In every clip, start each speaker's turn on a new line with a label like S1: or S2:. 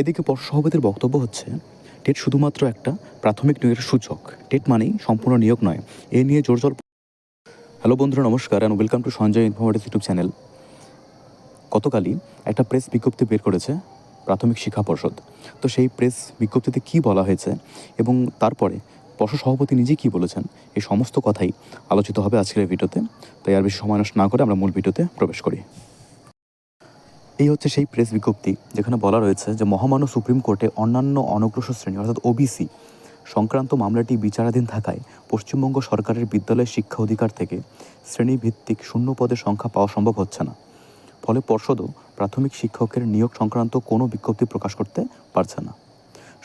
S1: এদিকে পর্ষদ সভাপতির বক্তব্য হচ্ছে, টেট শুধুমাত্র একটা প্রাথমিক নিয়োগের সূচক। টেট মানেই সম্পূর্ণ নিয়োগ নয়। এ নিয়ে জোর জোর হ্যালো বন্ধুরা, নমস্কার and welcome to Sanjay informative YouTube channel গতকালই একটা প্রেস বিজ্ঞপ্তি বের করেছে প্রাথমিক শিক্ষা পর্ষদ। তো সেই প্রেস বিজ্ঞপ্তিতে কি বলা হয়েছে এবং তারপরে পর্ষদ সভাপতি নিজে কি বলেছেন, এই সমস্ত কথাই আলোচিত হবে আজকের ভিডিওতে। তাই আর বেশি সময় নষ্ট না করে আমরা মূল ভিডিওতে প্রবেশ করি। এই হচ্ছে সেই প্রেস বিজ্ঞপ্তি যেখানে বলা রয়েছে যে মহামান্য সুপ্রিম কোর্টে অন্যান্য অনগ্রসর শ্রেণি, অর্থাৎ ওবিসি সংক্রান্ত মামলাটি বিচারাধীন থাকায় পশ্চিমবঙ্গ সরকারের বিদ্যালয় শিক্ষা অধিকার থেকে শ্রেণীভিত্তিক শূন্য পদের সংখ্যা পাওয়া সম্ভব হচ্ছে না। ফলে পর্ষদও প্রাথমিক শিক্ষকের নিয়োগ সংক্রান্ত কোনো বিজ্ঞপ্তি প্রকাশ করতে পারছে না।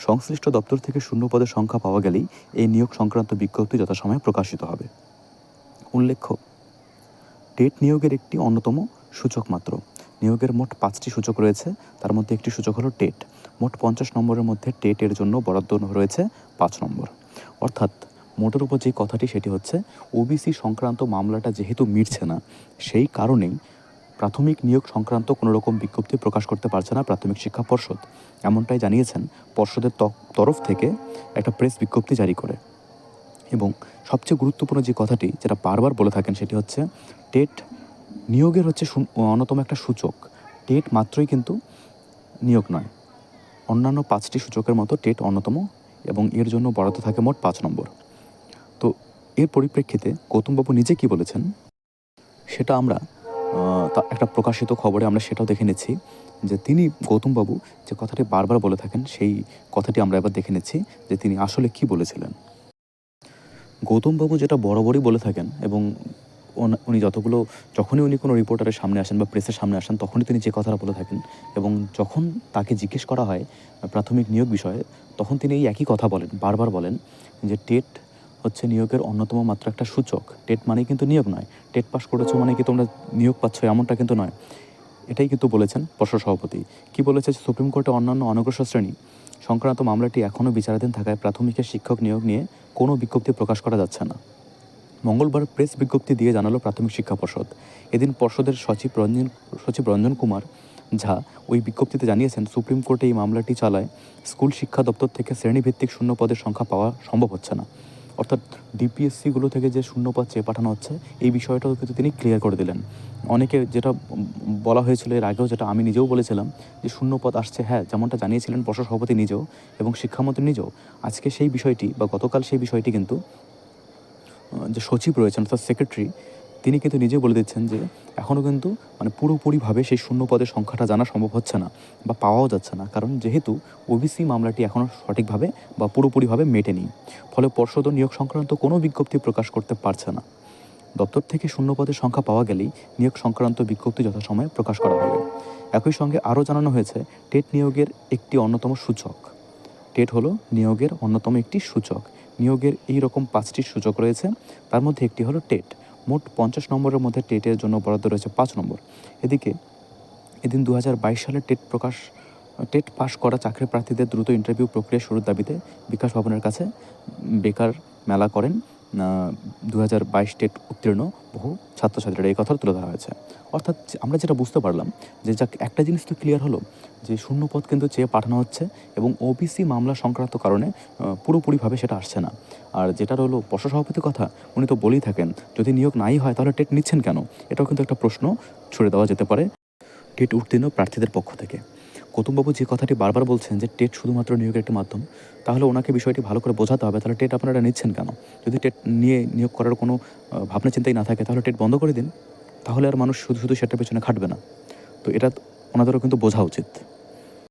S1: সংশ্লিষ্ট দপ্তর থেকে শূন্য পদের সংখ্যা পাওয়া গেলেই এই নিয়োগ সংক্রান্ত বিজ্ঞপ্তি যথাসময়ে প্রকাশিত হবে। উল্লেখ্য টেট নিয়োগের একটি অন্যতম সূচক মাত্র নিয়োগের মোট পাঁচটি সূচক রয়েছে। তার মধ্যে একটি সূচক হলো টেট। মোট পঞ্চাশ নম্বরের মধ্যে টেটের জন্য বরাদ্দ রয়েছে পাঁচ নম্বর। অর্থাৎ মোটের উপর যে কথাটি সেটি হচ্ছে ওবিসি সংক্রান্ত মামলাটা যেহেতু মিটছে না, সেই কারণেই প্রাথমিক নিয়োগ সংক্রান্ত কোনো রকম বিজ্ঞপ্তি প্রকাশ করতে পারছে না প্রাথমিক শিক্ষা পর্ষদ। এমনটাই জানিয়েছেন পর্ষদের তরফ থেকে একটা প্রেস বিজ্ঞপ্তি জারি করে। এবং সবচেয়ে গুরুত্বপূর্ণ যে কথাটি যেটা বারবার বলে থাকেন সেটি হচ্ছে, টেট নিয়োগের হচ্ছে অন্যতম একটা সূচক। টেট মাত্রই কিন্তু নিয়োগ নয়। অন্যান্য পাঁচটি সূচকের মতো টেট অন্যতম এবং এর জন্য বরাদ্দ থাকে মোট পাঁচ নম্বর। তো এর পরিপ্রেক্ষিতে গৌতমবাবু নিজে কি বলেছেন? সেটা আমরা তা একটা প্রকাশিত খবরে আমরা সেটাও দেখে নিচ্ছি যে তিনি, গৌতমবাবু যে কথাটি বারবার বলে থাকেন, সেই কথাটি আমরা এবার দেখে নিচ্ছি যে তিনি আসলে কি বলেছিলেন। গৌতমবাবু যেটা বরাবরই বলে থাকেন এবং উনি যতগুলো, যখনই উনি কোনো রিপোর্টারের সামনে আসেন বা প্রেসের সামনে আসেন, তখনই তিনি যে কথাটা বলে থাকেন। এবং যখন তাকে জিজ্ঞেস করা হয়, প্রাথমিক নিয়োগ বিষয়ে, তখন তিনি এই একই কথা বলেন, বারবার বলেন যে, টেট হচ্ছে নিয়োগের অন্যতম মাত্র একটা সূচক। টেট মানেই কিন্তু নিয়োগ নয়। টেট পাস করেছ মানে কি তোমরা নিয়োগ পাচ্ছ এমনটা কিন্তু নয়। এটাই কিন্তু বলেছেন পর্ষদ সভাপতি। কি বলেছে? সুপ্রিম কোর্টে অন্যান্য অনগ্রসর শ্রেণি। সংক্রান্ত মামলাটি এখনও বিচারাধীন থাকায় প্রাথমিকের শিক্ষক নিয়োগ নিয়ে কোনো বিজ্ঞপ্তি প্রকাশ করা যাচ্ছে না। মঙ্গলবার প্রেস বিজ্ঞপ্তি দিয়ে জানালো প্রাথমিক শিক্ষা পর্ষদ। এদিন পর্ষদের সচিব রঞ্জন সচিব রঞ্জন কুমার ঝা ওই বিজ্ঞপ্তিতে জানিয়েছেন, সুপ্রিম কোর্টে এই মামলাটি চালায় স্কুল শিক্ষা দপ্তর থেকে শ্রেণীভিত্তিক শূন্য পদের সংখ্যা পাওয়া সম্ভব হচ্ছে না। অর্থাৎ ডিপিএসসিগুলো থেকে যে শূন্য পদ চেয়ে পাঠানো হচ্ছে, এই বিষয়টাও কিন্তু তিনি ক্লিয়ার করে দিলেন। অনেকে যেটা বলা হয়েছিল এর আগেও যেটা আমি নিজেও বলেছিলাম যে শূন্য পদ আসছে হ্যাঁ যেমনটা জানিয়েছিলেন পর্ষদ সভাপতি নিজেও এবং শিক্ষামন্ত্রী নিজেও। আজকে সেই বিষয়টি বা গতকাল সেই বিষয়টি কিন্তু যে সচিব রয়েছেন অর্থাৎ সেক্রেটারি তিনি কিন্তু নিজে বলে দিচ্ছেন যে এখনও কিন্তু মানে পুরোপুরিভাবে সেই শূন্য পদের সংখ্যাটা জানা সম্ভব হচ্ছে না বা পাওয়াও যাচ্ছে না। কারণ যেহেতু ওবিসি মামলাটি এখনও সঠিকভাবে বা পুরোপুরিভাবে মেটেনি, ফলে পর্ষদ নিয়োগ সংক্রান্ত কোনো বিজ্ঞপ্তি প্রকাশ করতে পারছে না। দপ্তর থেকে শূন্য পদের সংখ্যা পাওয়া গেলেই নিয়োগ সংক্রান্ত বিজ্ঞপ্তি যথাসময়ে প্রকাশ করা হবে। একই সঙ্গে আরও জানানো হয়েছে, টেট নিয়োগের একটি অন্যতম সূচক। টেট হলো নিয়োগের অন্যতম একটি সূচক। নিয়োগের এই রকম পাঁচটি সুযোগ রয়েছে। তার মধ্যে একটি হলো টেট। মোট পঞ্চাশ নম্বরের মধ্যে টেটের জন্য বরাদ্দ রয়েছে পাঁচ নম্বর। এদিকে এদিন দু হাজার বাইশ সালে টেট প্রকাশ, টেট পাশ করা চাকরি প্রার্থীদের দ্রুত ইন্টারভিউ প্রক্রিয়া শুরুর দাবিতে বিকাশ ভবনের কাছে বেকার মেলা করেন। দু হাজার বাইশ টেট উত্তীর্ণ বহু ছাত্রছাত্রীরা এই কথা তুলে ধরা হয়েছে। অর্থাৎ আমরা যেটা বুঝতে পারলাম, যে যাক একটা জিনিস তো ক্লিয়ার হলো, যে শূন্য পদ কিন্তু চেয়ে পাঠানো হচ্ছে এবং ওবিসি মামলা সংক্রান্ত কারণে পুরোপুরিভাবে সেটা আসছে না। আর যেটা হলো পর্ষদ সভাপতির কথা, উনি তো বলেই থাকেন, যদি নিয়োগ নাই হয় তাহলে টেট নিচ্ছেন কেন? এটাও কিন্তু একটা প্রশ্ন ছুড়ে দেওয়া যেতে পারে। টেট উত্তীর্ণ প্রার্থীদের পক্ষ থেকে। গৌতমবাবু যে কথাটি বারবার বলছেন যে টেট শুধুমাত্র নিয়োগের একটি মাধ্যম, তাহলে ওনাকে বিষয়টি ভালো করে বোঝাতে হবে। তাহলে টেট আপনারা নিচ্ছেন কেন? যদি টেট নিয়ে নিয়োগ করার কোনো ভাবনা চিন্তাই না থাকে, তাহলে টেট বন্ধ করে দিন। তাহলে আর মানুষ শুধু শুধু সেটার পেছনে খাটবে না। তো এটা ওনাদেরও কিন্তু বোঝা উচিত।